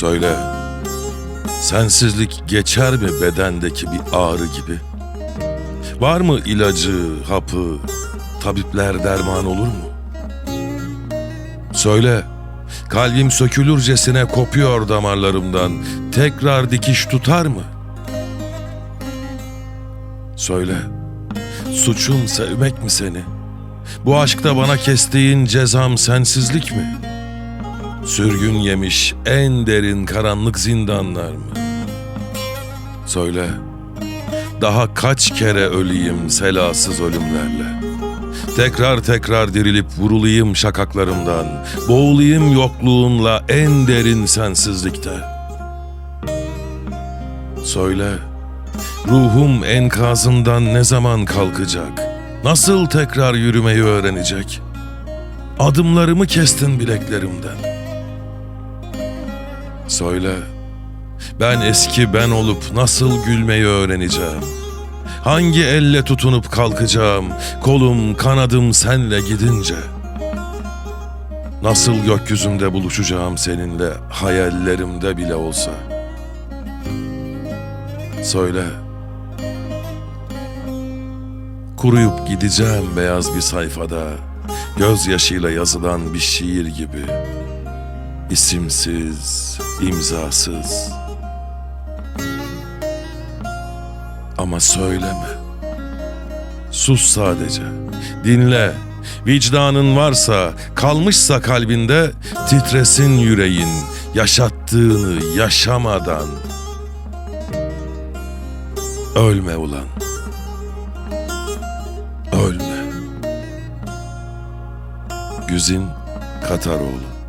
Söyle, sensizlik geçer mi bedendeki bir ağrı gibi? Var mı ilacı, hapı, tabipler derman olur mu? Söyle, kalbim sökülürcesine kopuyor damarlarımdan, tekrar dikiş tutar mı? Söyle, suçum sevmek mi seni? Bu aşkta bana kestiğin cezam sensizlik mi? Sürgün yemiş en derin karanlık zindanlar mı? Söyle, daha kaç kere öleyim selasız ölümlerle? Tekrar tekrar dirilip vurulayım şakaklarımdan, boğulayım yokluğunla en derin sensizlikte. Söyle, ruhum enkazından ne zaman kalkacak? Nasıl tekrar yürümeyi öğrenecek? Adımlarımı kestin bileklerimden. Söyle, ben eski ben olup nasıl gülmeyi öğreneceğim? Hangi elle tutunup kalkacağım, kolum kanadım senle gidince? Nasıl gökyüzünde buluşacağım seninle hayallerimde bile olsa? Söyle. Kuruyup gideceğim beyaz bir sayfada, gözyaşıyla yazılan bir şiir gibi. İsimsiz, imzasız. Ama söyleme. Sus sadece. Dinle. Vicdanın varsa, kalmışsa kalbinde titresin yüreğin yaşattığını yaşamadan. Ölme ulan. Ölme. Güzin Kataroğlu